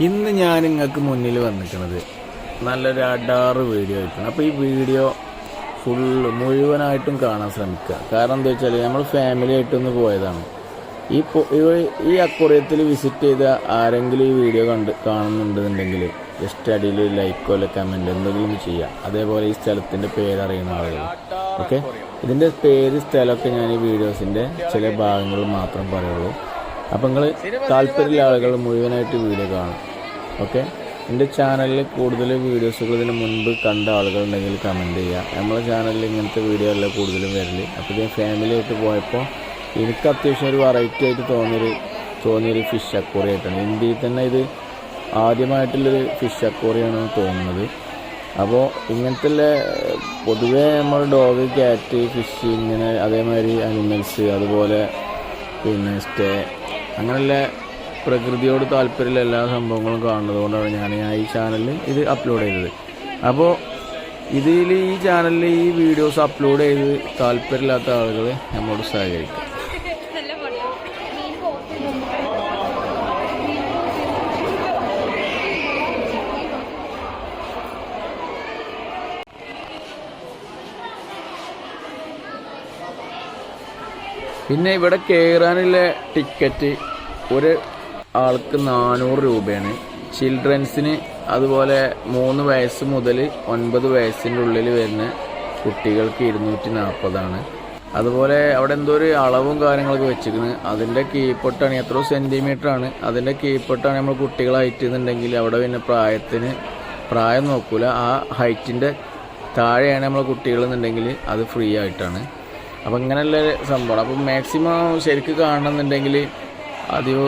ഇന്ന് ഞാൻ നിങ്ങൾക്ക് മുന്നിൽ വന്നിരിക്കുന്നത് നല്ലൊരു അടാറ് വീഡിയോ ആയിട്ടാണ്. അപ്പോൾ ഈ വീഡിയോ ഫുള്ള് മുഴുവനായിട്ടും കാണാൻ ശ്രമിക്കുക. കാരണം എന്താ വെച്ചാൽ നമ്മൾ ഫാമിലി ആയിട്ടൊന്ന് പോയതാണ്. ഈ ഈ- അക്വറിയത്തിൽ വിസിറ്റ് ചെയ്ത ആരെങ്കിലും ഈ വീഡിയോ കണ്ട് കാണുന്നുണ്ടെന്നുണ്ടെങ്കിൽ ജസ്റ്റ് അടിയിൽ ലൈക്കോ അല്ലെ കമന്റ് എന്തെങ്കിലും ചെയ്യാം. അതേപോലെ ഈ സ്ഥലത്തിന്റെ പേരറിയുന്ന ആളുകൾ. ഓക്കെ ഇതിന്റെ പേര് സ്ഥലമൊക്കെ ഞാൻ ഈ വീഡിയോസിന്റെ ചില ഭാഗങ്ങൾ മാത്രം പറയുള്ളൂ. അപ്പം നിങ്ങൾ താല്പര്യമുള്ള ആളുകൾ മുഴുവനായിട്ട് വീഡിയോ കാണും. ഓക്കെ? എന്റെ ചാനലിൽ കൂടുതൽ വീഡിയോസുകൾ ഇതിന് മുൻപ് കണ്ട ആളുകളുണ്ടെങ്കിൽ കമന്റ് ചെയ്യുക നമ്മളെ ചാനലിൽ ഇങ്ങനത്തെ വീഡിയോ അല്ല കൂടുതലും വരൽ. അപ്പോൾ ഞാൻ ഫാമിലി ആയിട്ട് പോയപ്പോൾ എനിക്ക് അത്യാവശ്യം ഒരു വെറൈറ്റി ആയിട്ട് തോന്നിയൊരു തോന്നിയൊരു ഫിഷ് അക്വറി ആയിട്ടാണ്. ഇന്ത്യയിൽ തന്നെ ഇത് ആദ്യമായിട്ടുള്ളൊരു ഫിഷ് അക്വറിയാണെന്ന് തോന്നുന്നത്. അപ്പോൾ ഇങ്ങനത്തെ പൊതുവേ നമ്മൾ ഡോഗ് ക്യാറ്റ് ഫിഷ് ഇങ്ങനെ അതേമാതിരി അനിമൽസ് അതുപോലെ പിന്നെ സ്റ്റേ അങ്ങനെയുള്ള പ്രകൃതിയോട് താല്പര്യമുള്ള എല്ലാ സംഭവങ്ങളും കാണുന്നത് കൊണ്ടാണ് ഞാൻ ഞാൻ ഈ ചാനലിൽ ഇത് അപ്ലോഡ് ചെയ്തത്. അപ്പോൾ ഇതിൽ ഈ ചാനലിൽ ഈ വീഡിയോസ് അപ്ലോഡ് ചെയ്ത് താല്പര്യമില്ലാത്ത ആളുകൾ നമ്മോട് സഹകരിക്കും. പിന്നെ ഇവിടെ കയറാനുള്ള ടിക്കറ്റ് ഒരു ആൾക്ക് നാനൂറ് രൂപയാണ്. ചിൽഡ്രൻസിന് അതുപോലെ മൂന്ന് വയസ്സ് മുതൽ ഒൻപത് വയസ്സിന്റെ ഉള്ളിൽ വരുന്ന കുട്ടികൾക്ക് ഇരുന്നൂറ്റി നാൽപ്പതാണ് അതുപോലെ അവിടെ എന്തോ ഒരു അളവും കാര്യങ്ങളൊക്കെ വെച്ചിരിക്കുന്നത് അതിന്റെ കീപ്പൊട്ടാണ് എത്രയോ സെന്റിമീറ്റർ ആണ്. അതിന്റെ കീപ്പൊട്ടാണ് നമ്മൾ കുട്ടികളായിട്ട് എന്നുണ്ടെങ്കിൽ അവിടെ പിന്നെ പ്രായത്തിന് പ്രായം നോക്കൂല. ആ ഹൈറ്റിന്റെ താഴെയാണ് നമ്മൾ കുട്ടികൾ എന്നുണ്ടെങ്കിൽ അത് ഫ്രീ ആയിട്ടാണ്. അപ്പം ഇങ്ങനെയുള്ള സംഭവമാണ് അപ്പം മാക്സിമം ശരിക്ക് കാണണമെന്നുണ്ടെങ്കിൽ അധികം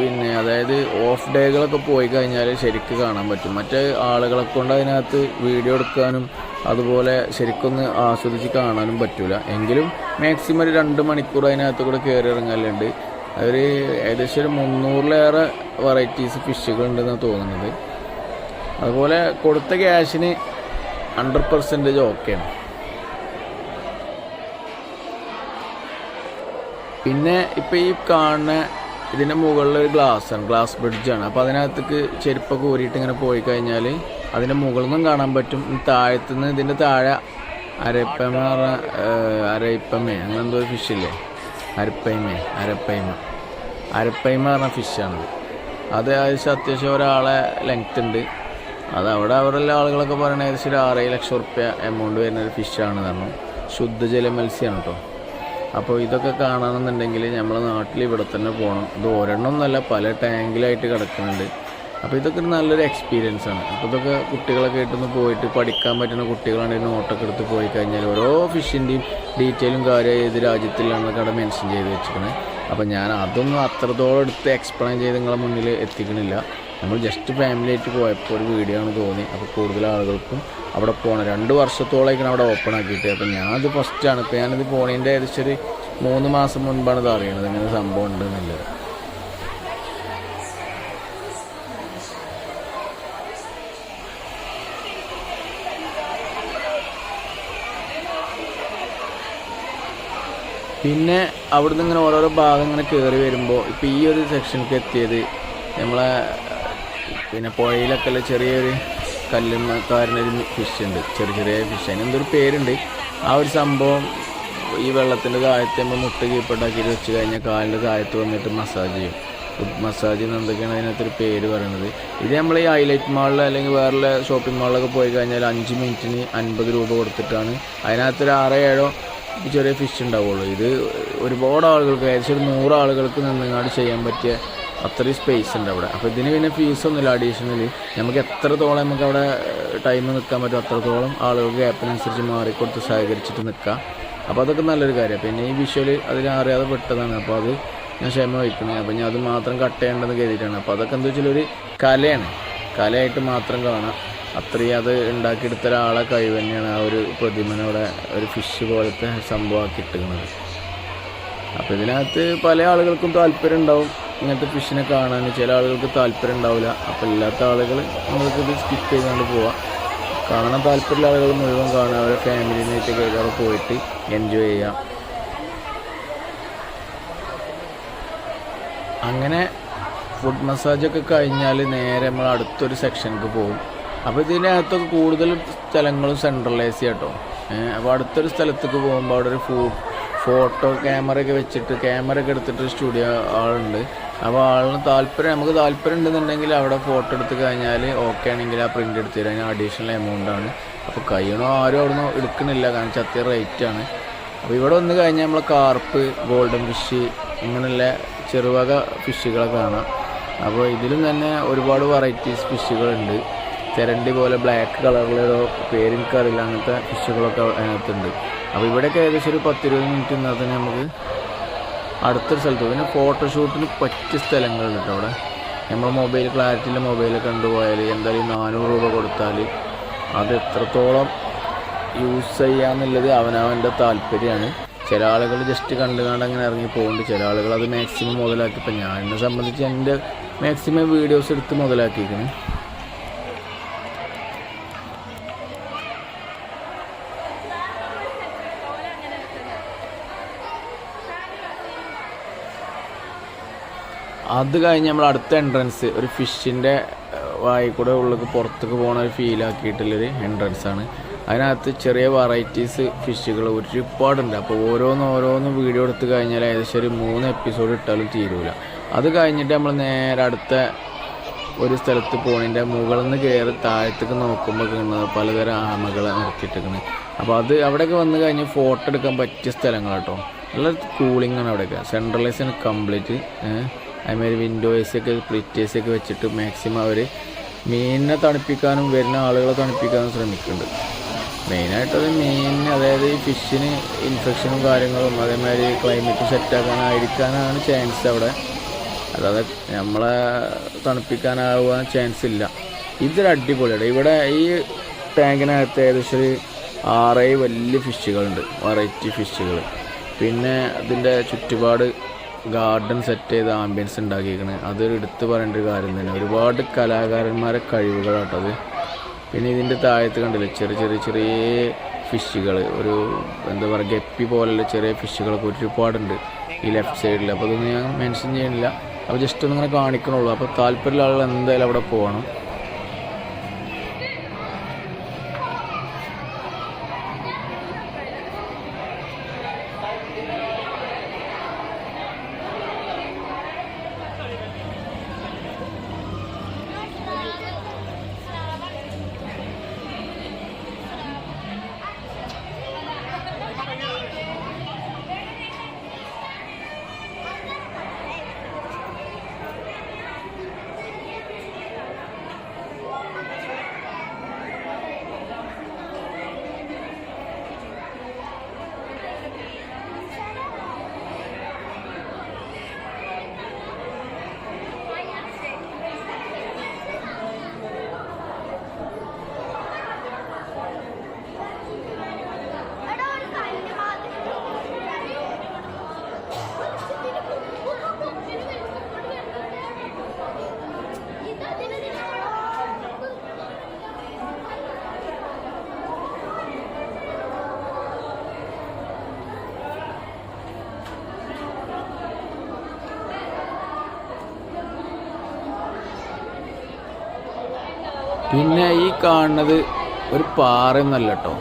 പിന്നെ അതായത് ഓഫ് ഡേകളൊക്കെ പോയി കഴിഞ്ഞാൽ ശരിക്ക് കാണാൻ പറ്റും. മറ്റേ ആളുകളെ കൊണ്ട് അതിനകത്ത് വീഡിയോ എടുക്കാനും അതുപോലെ ശരിക്കൊന്ന് ആസ്വദിച്ച് കാണാനും പറ്റൂല. എങ്കിലും മാക്സിമം ഒരു രണ്ട് മണിക്കൂർ അതിനകത്ത് കൂടെ കയറി ഇറങ്ങലുണ്ട് ഒരു ഏകദേശം ഒരു മുന്നൂറിലേറെ വെറൈറ്റീസ് ഫിഷുകളുണ്ടെന്നാണ് തോന്നുന്നത്. അതുപോലെ കൊടുത്ത ക്യാഷിന് ഹൺഡ്രഡ് പെർസെന്റേജ് ഓക്കെയാണ് പിന്നെ ഇപ്പം ഈ കാണുന്ന ഇതിന്റെ മുകളിൽ ഒരു ആണ് ഗ്ലാസ് ബ്രിഡ്ജാണ് അപ്പോൾ അതിനകത്തേക്ക് ചെരുപ്പൊക്കെ ഊരിയിട്ട് ഇങ്ങനെ പോയി കഴിഞ്ഞാൽ അതിന്റെ മുകളിൽ നിന്നും കാണാൻ പറ്റും. താഴത്തുനിന്ന് താഴത്തു നിന്ന് ഇതിന്റെ താഴെ അരപ്പമ അരയിപ്പമേ അങ്ങനെ എന്തോ ഫിഷ് ഫിഷില്ലേ അരപ്പൈമേ അരപ്പൈമ അരപ്പൈമ പറഞ്ഞ ഫിഷാണ് അത് ഏകദേശം അത്യാവശ്യം ഒരാളെ ലെങ്ത് ഉണ്ട്. അത് അവിടെ അവരെല്ലാം ആളുകളൊക്കെ പറയണ ഏകദേശം ഒരു ആറേഴ് ലക്ഷം റുപ്യ എമൗണ്ട് വരുന്ന ഒരു ഫിഷാണ് പറഞ്ഞു. ശുദ്ധജല മത്സ്യമാണ് കേട്ടോ അപ്പോൾ ഇതൊക്കെ കാണണമെന്നുണ്ടെങ്കിൽ നമ്മൾ നാട്ടിൽ ഇവിടെ തന്നെ പോകണം ഇത് ഒരെണ്ണം എന്നല്ല പല ടാങ്കിലായിട്ട് കിടക്കുന്നുണ്ട്. അപ്പോൾ ഇതൊക്കെ ഒരു നല്ലൊരു എക്സ്പീരിയൻസ് ആണ്. അപ്പോൾ ഇതൊക്കെ കുട്ടികളൊക്കെ ആയിട്ടൊന്ന് പോയിട്ട് പഠിക്കാൻ പറ്റുന്ന കുട്ടികളാണെങ്കിൽ നോട്ടൊക്കെ എടുത്ത് പോയി കഴിഞ്ഞാൽ ഓരോ ഫിഷിന്റെയും ഡീറ്റെയിലും കാര്യം ഏത് രാജ്യത്തിലാണെന്നൊക്കെ അവിടെ മെൻഷൻ ചെയ്ത് വെച്ചിരിക്കുന്നത് അപ്പോൾ ഞാൻ അതൊന്നും അത്രത്തോളം എടുത്ത് എക്സ്പ്ലെയിൻ ചെയ്ത് നിങ്ങളെ മുന്നിൽ എത്തിക്കണില്ല. നമ്മൾ ജസ്റ്റ് ഫാമിലി ആയിട്ട് പോയപ്പോൾ ഒരു വീഡിയോ ആണ് തോന്നി. അപ്പോൾ കൂടുതൽ ആളുകൾക്കും അവിടെ പോകണം രണ്ട് വർഷത്തോളമായിരിക്കണം അവിടെ ഓപ്പൺ ആക്കിയിട്ട്. അപ്പോൾ ഞാനത് ഫസ്റ്റാണ് ഇപ്പോൾ ഞാനിത് പോണതിന്റെ ഏകദേശം ഒരു മൂന്ന് മാസം മുൻപാണ് ഇത് അറിയണത്. ഇങ്ങനെ സംഭവം ഉണ്ട് എന്നുള്ളത്. പിന്നെ അവിടുന്ന് ഇങ്ങനെ ഓരോരോ ഭാഗം ഇങ്ങനെ കയറി വരുമ്പോൾ ഇപ്പോൾ ഈ ഒരു സെക്ഷനിലേക്ക് എത്തിയത് നമ്മളെ പിന്നെ പുഴയിലൊക്കെ ഉള്ള ചെറിയൊരു കല്ലുമ്മക്കാരനൊരു ഫിഷ് ഉണ്ട്. ചെറിയ ചെറിയ ഫിഷ് അതിന് എന്തൊരു പേരുണ്ട്. ആ ഒരു സംഭവം ഈ വെള്ളത്തിന്റെ താഴത്തെ നമ്മൾ മുട്ട കീപ്പട്ടാക്കിയിട്ട് വെച്ച് കഴിഞ്ഞാൽ കാലിന്റെ താഴത്ത് വന്നിട്ട് മസാജ് ചെയ്യും. മസാജ് എന്തൊക്കെയാണ് അതിനകത്തൊരു പേര് പറയുന്നത്? ഇത് നമ്മൾ ഈ ഹൈലൈറ്റ് മാളിൽ അല്ലെങ്കിൽ വേറെ ഷോപ്പിംഗ് മാളിലൊക്കെ പോയി കഴിഞ്ഞാൽ അഞ്ച് മിനിറ്റിന് അൻപത് രൂപ കൊടുത്തിട്ടാണ് അതിനകത്തൊരു ആറോ ഏഴോ ചെറിയ ഫിഷ് ഉണ്ടാവുള്ളൂ. ഇത് ഒരുപാട് ആളുകൾക്ക് ഏകദേശം ഒരു നൂറ് ആളുകൾക്ക് നിന്നങ്ങാട് ചെയ്യാൻ പറ്റിയ അത്രയും സ്പേസ് ഉണ്ട് അവിടെ. അപ്പോൾ ഇതിന് പിന്നെ ഫീസൊന്നുമില്ല അഡീഷണലി നമുക്ക് എത്രത്തോളം നമുക്ക് അവിടെ ടൈം നിൽക്കാൻ പറ്റും അത്രത്തോളം ആളുകൾക്ക് ഗ്യാപ്പിനനുസരിച്ച് മാറിക്കൊടുത്ത് സഹകരിച്ചിട്ട് നിൽക്കാം. അപ്പോൾ അതൊക്കെ നല്ലൊരു കാര്യമാണ്. പിന്നെ ഈ വിഷ്വൽ അതിൽ അറിയാതെ പെട്ടതാണ്. അപ്പോൾ അത് ഞാൻ ക്ഷമ വയ്ക്കണേ അപ്പോൾ ഞാൻ അത് മാത്രം കട്ട് ചെയ്യേണ്ടെന്ന് കരുതിയിട്ടാണ്. അപ്പോൾ അതൊക്കെ എന്താ വെച്ചാൽ ഒരു കലയാണ്. കലയായിട്ട് മാത്രം കാണാം. അത്രയും അത് ഉണ്ടാക്കിയെടുത്ത ഒരാളെ കഴിവ് തന്നെയാണ് ആ ഒരു പ്രതിമനോടെ ഒരു ഫിഷ് പോലത്തെ സംഭവമാക്കി ഇട്ടുന്നത് അപ്പോൾ ഇതിനകത്ത് പല ആളുകൾക്കും താല്പര്യം ഉണ്ടാവും. ഇങ്ങനത്തെ ഫിഷിനെ കാണാൻ ചില ആളുകൾക്ക് താല്പര്യം ഉണ്ടാവില്ല. അപ്പോൾ ഇല്ലാത്ത ആളുകൾ നമ്മൾക്ക് സ്കിപ്പ് ചെയ്തുകൊണ്ട് പോവാം. കാണാൻ താല്പര്യമുള്ള ആളുകൾ മുഴുവൻ കാണുക. അവരെ ഫാമിലിനായിട്ടൊക്കെ അവിടെ പോയിട്ട് എൻജോയ് ചെയ്യാം അങ്ങനെ ഫുഡ് മസാജൊക്കെ കഴിഞ്ഞാൽ നേരെ നമ്മൾ അടുത്തൊരു സെക്ഷനിലേക്ക് പോകും. അപ്പോൾ ഇതിനകത്തൊക്കെ കൂടുതൽ സ്ഥലങ്ങളും സെൻട്രലൈസ് കേട്ടോ. അപ്പോൾ അടുത്തൊരു സ്ഥലത്തേക്ക് പോകുമ്പോൾ അവിടെ ഒരു ഫോട്ടോ ക്യാമറയൊക്കെ വെച്ചിട്ട് ക്യാമറയൊക്കെ എടുത്തിട്ട് സ്റ്റുഡിയോ ആളുണ്ട്. അപ്പോൾ ആളിന് താല്പര്യം നമുക്ക് താല്പര്യം ഉണ്ടെന്നുണ്ടെങ്കിൽ അവിടെ ഫോട്ടോ എടുത്ത് കഴിഞ്ഞാൽ ഓക്കെ ആണെങ്കിൽ ആ പ്രിന്റ് എടുത്ത് തരാം. അതിന് അഡീഷണൽ എമൗണ്ട് ആണ്. അപ്പോൾ കഴിയണോ ആരും അവിടെ നിന്ന് എടുക്കണില്ല കാരണം ചത്തിയ റേറ്റ് ആണ്. അപ്പോൾ ഇവിടെ വന്ന് കഴിഞ്ഞാൽ നമ്മൾ കാർപ്പ് ഗോൾഡൻ ഫിഷ് ഇങ്ങനെയുള്ള ചെറുവക ഫിഷുകളെ കാണാം. അപ്പോൾ ഇതിലും തന്നെ ഒരുപാട് വെറൈറ്റീസ് ഫിഷുകളുണ്ട് തെരണ്ടി പോലെ ബ്ലാക്ക് കളറിലൊരു പേരെനിക്കറിയില്ല അങ്ങനത്തെ ഫിഷുകളൊക്കെ അതിനകത്തുണ്ട്. അപ്പോൾ ഇവിടെയൊക്കെ ഏകദേശം ഒരു പത്തിരുപത് മിനിറ്റ് നിന്നാൽ തന്നെ നമുക്ക് അടുത്തൊരു സ്ഥലത്ത്. പിന്നെ ഫോട്ടോഷൂട്ടിന് പറ്റിയ സ്ഥലങ്ങളുണ്ട് കേട്ടോ അവിടെ. നമ്മൾ മൊബൈൽ ക്ലാരിറ്റിയിലെ മൊബൈൽ കണ്ടുപോയാൽ എന്തായാലും നാനൂറ് രൂപ കൊടുത്താൽ അത് എത്രത്തോളം യൂസ് ചെയ്യാമെന്നുള്ളത് അവനവന്റെ താല്പര്യമാണ്. ചില ആളുകൾ ജസ്റ്റ് കണ്ടു കണ്ട് അങ്ങനെ ഇറങ്ങി പോകുന്നുണ്ട് ചില ആളുകൾ അത് മാക്സിമം മുതലാക്കി ഇപ്പം ഞാൻ എന്നെ സംബന്ധിച്ച് എന്റെ മാക്സിമം വീഡിയോസ് എടുത്ത് മുതലാക്കിയിരിക്കുന്നു അത് കഴിഞ്ഞ് നമ്മൾ അടുത്ത എൻട്രൻസ് ഒരു ഫിഷിന്റെ വായി കൂടെ ഉള്ളിൽ പുറത്തേക്ക് പോകണ ഒരു ഫീൽ ആക്കിയിട്ടുള്ളൊരു എൻട്രൻസ് ആണ്. അതിനകത്ത് ചെറിയ വെറൈറ്റീസ് ഫിഷുകൾ ഒരുപാടുണ്ട്. അപ്പോൾ ഓരോന്ന് ഓരോന്ന് വീഡിയോ എടുത്ത് കഴിഞ്ഞാൽ ഏകദേശം ഒരു മൂന്ന് എപ്പിസോഡ് ഇട്ടാലും തീരൂല. അത് കഴിഞ്ഞിട്ട് നമ്മൾ നേരെ അടുത്ത ഒരു സ്ഥലത്ത് പോണതിന്റെ മുകളിൽ നിന്ന് കയറി താഴത്തേക്ക് നോക്കുമ്പോൾ കിട്ടുന്നത് പലതരം ആമകളെ നിർത്തിയിട്ടിരിക്കുന്നത് അപ്പോൾ അത് അവിടെയൊക്കെ വന്ന് കഴിഞ്ഞ് ഫോട്ടോ എടുക്കാൻ പറ്റിയ സ്ഥലങ്ങൾ കേട്ടോ നല്ല കൂളിംഗ് ആണ് അവിടെയൊക്കെ. സെൻട്രലൈസേഷൻ കംപ്ലീറ്റ് അതുമാതിരി സി ഒക്കെ പ്ലിറ്റേഴ്സ് ഒക്കെ വെച്ചിട്ട് മാക്സിമം അവർ മീനിനെ തണുപ്പിക്കാനും വരുന്ന ആളുകളെ തണുപ്പിക്കാനും ശ്രമിക്കുന്നുണ്ട്. മെയിനായിട്ട് അത് മീനിന് അതായത് ഈ ഫിഷിന് ഇൻഫെക്ഷനും കാര്യങ്ങളും അതേമാതിരി ക്ലൈമറ്റ് സെറ്റാക്കാനായിരിക്കാനാണ് ചാൻസ് അവിടെ. അതായത് നമ്മളെ തണുപ്പിക്കാനാവാൻ ചാൻസ് ഇല്ല. ഇതൊരു അടിപൊളിയാണ്. ഇവിടെ ഈ ടാങ്കിനകത്ത് ഏകദേശം ഒരു ആറേ വലിയ ഫിഷുകളുണ്ട് വെറൈറ്റി ഫിഷുകൾ പിന്നെ അതിന്റെ ചുറ്റുപാട് ഗാർഡൻ സെറ്റ് ചെയ്ത് ആംബിയൻസ് ഉണ്ടാക്കിയിരിക്കുന്നത് അതൊരു എടുത്തു പറയേണ്ട ഒരു കാര്യം തന്നെ ഒരുപാട് കലാകാരന്മാരെ കഴിവുകളാട്ടത് പിന്നെ ഇതിന്റെ താഴത്ത് കണ്ടില്ലേ ചെറിയ ചെറിയ ചെറിയ ഫിഷുകൾ ഒരു എന്താ പറയുക ഗപ്പി പോലുള്ള ചെറിയ ഫിഷുകളൊക്കെ ഒരുപാടുണ്ട് ഈ ലെഫ്റ്റ് സൈഡിൽ അപ്പോൾ അതൊന്നും ഞാൻ മെൻഷൻ ചെയ്യണില്ല അപ്പോൾ ജസ്റ്റ് ഒന്നിങ്ങനെ കാണിക്കണുള്ളൂ. അപ്പോൾ താല്പര്യമുള്ള ആളുകൾ എന്തായാലും അവിടെ പോകണം പിന്നെ ഈ കാണുന്നത് ഒരു പാറയൊന്നല്ല കേട്ടോ.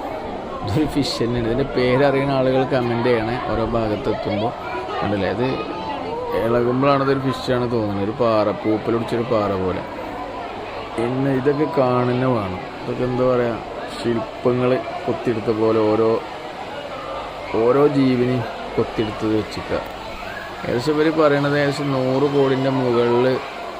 ഇതൊരു ഫിഷ് തന്നെയാണ്. ഇതിന്റെ പേരറിയുന്ന ആളുകൾ കമന്റ് ചെയ്യണേ ഓരോ ഭാഗത്തെത്തുമ്പോൾ ഉണ്ടല്ലേ അത് ഇളകുമ്പോഴാണ് ഇതൊരു ഫിഷാണ് തോന്നുന്നത്. ഒരു പാറ പൂപ്പലൊടിച്ചൊരു പാറ പോലെ. പിന്നെ ഇതൊക്കെ കാണുന്ന വേണം. ഇതൊക്കെ എന്താ പറയുക ശില്പങ്ങൾ കൊത്തിയെടുത്ത പോലെ ഓരോ ഓരോ ജീവിനെയും കൊത്തിയെടുത്തത് വെച്ചിട്ട് ഏകദേശം ഇവർ പറയണത് ഏകദേശം നൂറ് കോടിന്റെ മുകളിൽ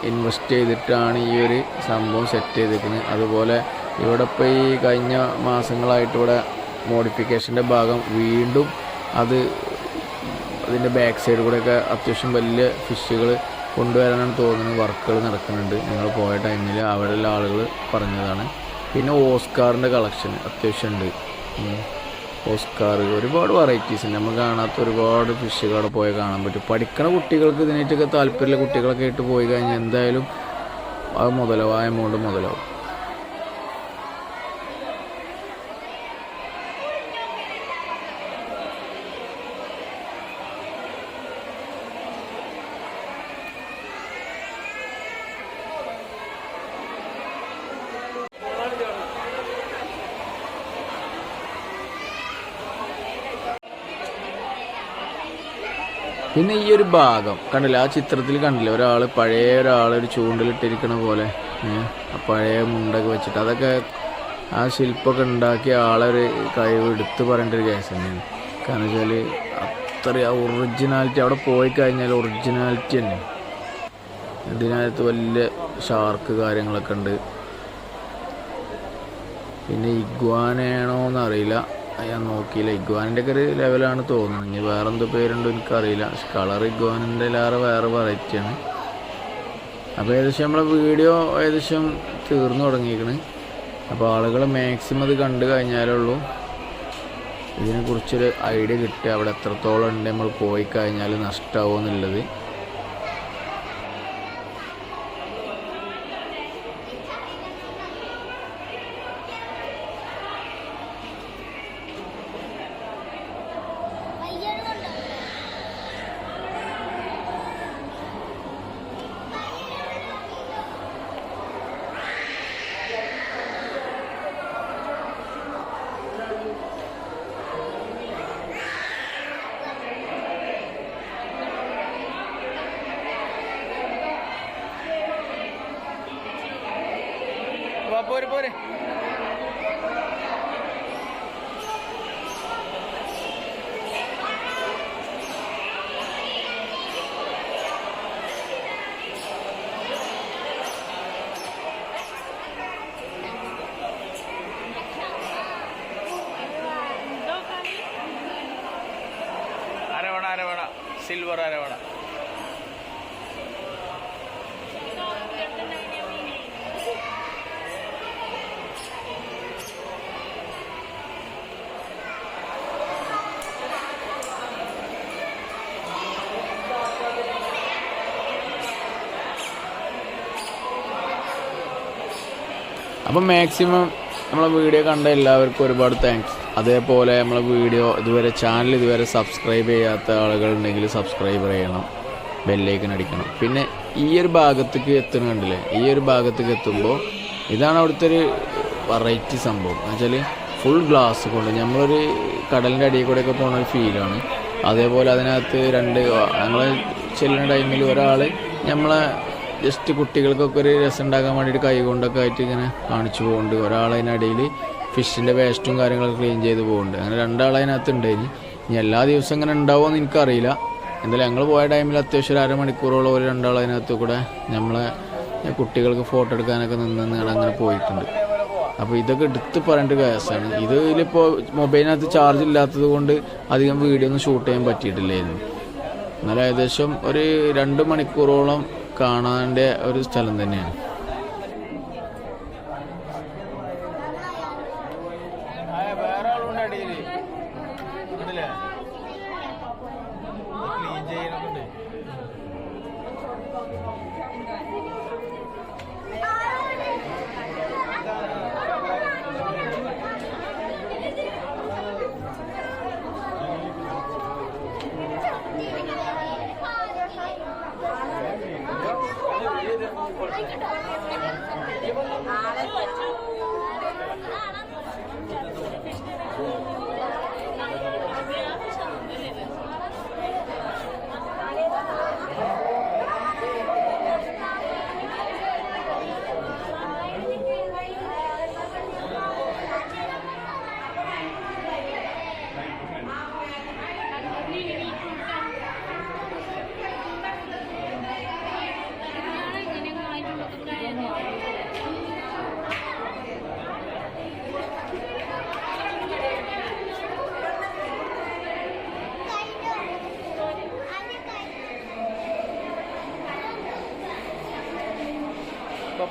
ഇൻവെസ്റ്റ് ചെയ്തിട്ടാണ് ഈ ഒരു സംഭവം സെറ്റ് ചെയ്തിരിക്കുന്നത്. അതുപോലെ ഇവിടെ ഇപ്പോൾ ഈ കഴിഞ്ഞ മാസങ്ങളായിട്ട് ഇവിടെ മോഡിഫിക്കേഷന്റെ ഭാഗം വീണ്ടും അത് അതിന്റെ ബാക്ക് സൈഡ് കൂടെയൊക്കെ അത്യാവശ്യം വലിയ ഫിഷുകൾ കൊണ്ടുവരാനാണ് തോന്നുന്നത്. വർക്കുകൾ നടക്കുന്നുണ്ട്. നിങ്ങൾ പോയ ടൈമിൽ അവിടെയുള്ള ആളുകൾ പറഞ്ഞതാണ്. പിന്നെ ഓസ്കാറിന്റെ കളക്ഷൻ അത്യാവശ്യം ഉണ്ട്. ഓസ്കാർ ഒരുപാട് വെറൈറ്റീസ് ഉണ്ട്. നമ്മൾ കാണാത്ത ഒരുപാട് ഫിഷുകൾ അവിടെ പോയി കാണാൻ പറ്റും. പഠിക്കണ കുട്ടികൾക്ക് ഇതിനായിട്ടൊക്കെ താല്പര്യമുള്ള കുട്ടികളൊക്കെ ആയിട്ട് പോയി കഴിഞ്ഞാൽ എന്തായാലും അത് മുതലാവും ആ എമൗണ്ട് മുതലാവും. പിന്നെ ഈ ഒരു ഭാഗം. കണ്ടില്ല? ആ ചിത്രത്തിൽ കണ്ടില്ല? ഒരാൾ പഴയ ഒരാൾ ഒരു ചൂണ്ടിലിട്ടിരിക്കണ പോലെ. ആ പഴയ മുണ്ടൊക്കെ വെച്ചിട്ട്. അതൊക്കെ ആ ശില്പമൊക്കെ ഉണ്ടാക്കിയ ആളൊരു കഴിവ് എടുത്ത് പറയേണ്ട ഒരു കേസ് തന്നെയാണ്. കാരണം വെച്ചാൽ അത്ര ഒറിജിനാലിറ്റി അവിടെ പോയി കഴിഞ്ഞാൽ ഒറിജിനാലിറ്റി തന്നെ. ഇതിനകത്ത് വലിയ ഷാർക്ക് കാര്യങ്ങളൊക്കെ ഉണ്ട്. പിന്നെ ഇഗ്വാനയാണോ എന്നറിയില്ല ഞാൻ നോക്കിയില്ല. ഇഗ്വാനിന്റെ ഒക്കെ ഒരു ലെവലാണ് തോന്നുന്നത് ഇനി വേറെ എന്തോ പേരുണ്ടോ എനിക്കറിയില്ല. കളർ ഇഗ്വാനിന്റെ ലാറ് വേറെ വെറൈറ്റിയാണ് അപ്പോൾ ഏകദേശം നമ്മളെ വീഡിയോ ഏകദേശം തീർന്നു തുടങ്ങിയിരിക്കണ്. അപ്പോൾ ആളുകൾ മാക്സിമം അത് കണ്ടു കഴിഞ്ഞാലുള്ളൂ ഇതിനെക്കുറിച്ചൊരു ഐഡിയ കിട്ടുക. അവിടെ എത്രത്തോളം ഉണ്ട് നമ്മൾ പോയി കഴിഞ്ഞാൽ നഷ്ടമാവുമോ എന്നുള്ളത് പോരെ. അപ്പം മാക്സിമം നമ്മളെ വീഡിയോ കണ്ട എല്ലാവർക്കും ഒരുപാട് താങ്ക്സ് അതേപോലെ നമ്മളെ വീഡിയോ ഇതുവരെ ചാനൽ ഇതുവരെ സബ്സ്ക്രൈബ് ചെയ്യാത്ത ആളുകളുണ്ടെങ്കിൽ സബ്സ്ക്രൈബ് ചെയ്യണം. ബെല്ലൈക്കൻ അടിക്കണം. പിന്നെ ഈ ഒരു ഭാഗത്തേക്ക് എത്തുന്ന കണ്ടില്ലേ? ഈ ഒരു ഭാഗത്തേക്ക് എത്തുമ്പോൾ ഇതാണ് അവിടുത്തെ ഒരു വെറൈറ്റി സംഭവം. എന്ന് വെച്ചാൽ ഫുൾ ഗ്ലാസ് കൊണ്ട് നമ്മളൊരു കടലിന്റെ അടിയിൽ കൂടെയൊക്കെ പോകുന്ന ഒരു ഫീലാണ് അതേപോലെ അതിനകത്ത് രണ്ട് ഞങ്ങൾ ചെല്ലുന്ന ടൈമിൽ ഒരാൾ നമ്മളെ ജസ്റ്റ് കുട്ടികൾക്കൊക്കെ ഒരു രസം ഉണ്ടാക്കാൻ വേണ്ടിയിട്ട് കൈ കൊണ്ടൊക്കെ ആയിട്ട് ഇങ്ങനെ കാണിച്ചു പോകുന്നുണ്ട് ഒരാളതിനിടയിൽ ഫിഷിന്റെ വേസ്റ്റും കാര്യങ്ങളൊക്കെ ക്ലീൻ ചെയ്ത് പോകുന്നുണ്ട് അങ്ങനെ രണ്ടാളതിനകത്ത് ഉണ്ടായിരുന്നു ഇനി എല്ലാ ദിവസവും ഇങ്ങനെ ഉണ്ടാവുമെന്ന് എനിക്കറിയില്ല. എന്തായാലും ഞങ്ങൾ പോയ ടൈമിൽ അത്യാവശ്യം ഒരു അരമണിക്കൂറോളം ഒരു രണ്ടാളതിനകത്ത് കൂടെ നമ്മളെ കുട്ടികൾക്ക് ഫോട്ടോ എടുക്കാനൊക്കെ നിന്ന് നിന്ന് അങ്ങനെ പോയിട്ടുണ്ട്. അപ്പോൾ ഇതൊക്കെ എടുത്ത് പറയേണ്ട കേസാണ് ഇതിലിപ്പോൾ മൊബൈലിനകത്ത് ചാർജ് ഇല്ലാത്തത് കൊണ്ട് അധികം വീഡിയോ ഒന്നും ഷൂട്ട് ചെയ്യാൻ പറ്റിയിട്ടില്ലായിരുന്നു. എന്നാലും ഏകദേശം ഒരു രണ്ട് മണിക്കൂറോളം കാണാന്റെ ഒരു സ്ഥലം തന്നെയാണ് വേറെ ആളുണ്ട് അടിയിൽ ക്ലീൻ ചെയ്യുന്നുണ്ട്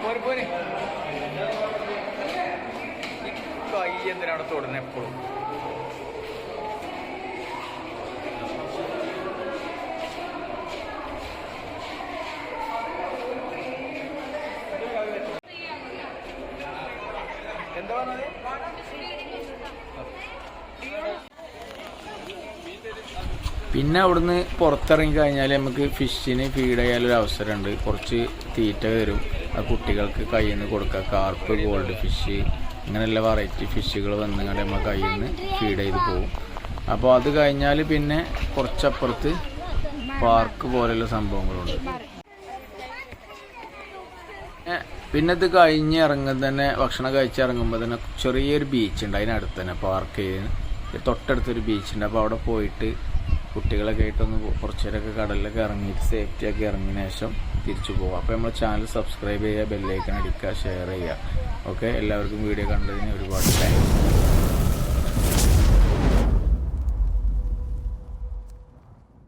പോരെ പോരെ കൈ എന്തിനാണ് തൊടുന്നത് എപ്പോഴും എന്താ പറഞ്ഞത് പിന്നെ അവിടുന്ന് പുറത്തിറങ്ങി കഴിഞ്ഞാൽ നമുക്ക് ഫിഷിന് ഫീഡ് ചെയ്യാനൊരു അവസരമുണ്ട്. കുറച്ച് തീറ്റ തരും. ആ കുട്ടികൾക്ക് കയ്യിൽ നിന്ന് കൊടുക്കുക കാർപ്പ് ഗോൾഡ് ഫിഷ് അങ്ങനെയുള്ള വെറൈറ്റി ഫിഷുകൾ വന്നുകൊണ്ട് നമ്മൾ കയ്യിൽ നിന്ന് ഫീഡ് ചെയ്ത് പോകും അപ്പോൾ അത് കഴിഞ്ഞാൽ പിന്നെ കുറച്ചപ്പുറത്ത് പാർക്ക് പോലെയുള്ള സംഭവങ്ങളുണ്ട്. പിന്നെ ഇത് കഴിഞ്ഞ് ഇറങ്ങുന്ന തന്നെ ഭക്ഷണം കഴിച്ച് ഇറങ്ങുമ്പോൾ തന്നെ ചെറിയൊരു ബീച്ച് ഉണ്ട്. അതിനടുത്ത് തന്നെ പാർക്ക് ചെയ്ത് തൊട്ടടുത്തൊരു ബീച്ചുണ്ട് അപ്പോൾ അവിടെ പോയിട്ട് കുട്ടികളൊക്കെ ആയിട്ടൊന്ന് കുറച്ചു നേരമൊക്കെ കടലിലൊക്കെ ഇറങ്ങിയിട്ട് സേഫ്റ്റി ആക്കി ഇറങ്ങിയ ശേഷം തിരിച്ചു പോകാം അപ്പോൾ നമ്മുടെ ചാനൽ സബ്സ്ക്രൈബ് ചെയ്യുക ബെല്ലൈക്കൺ അടിക്കുക ഷെയർ ചെയ്യുക. ഓക്കെ എല്ലാവർക്കും വീഡിയോ കണ്ടതിന് ഒരുപാട് താങ്ക്സ്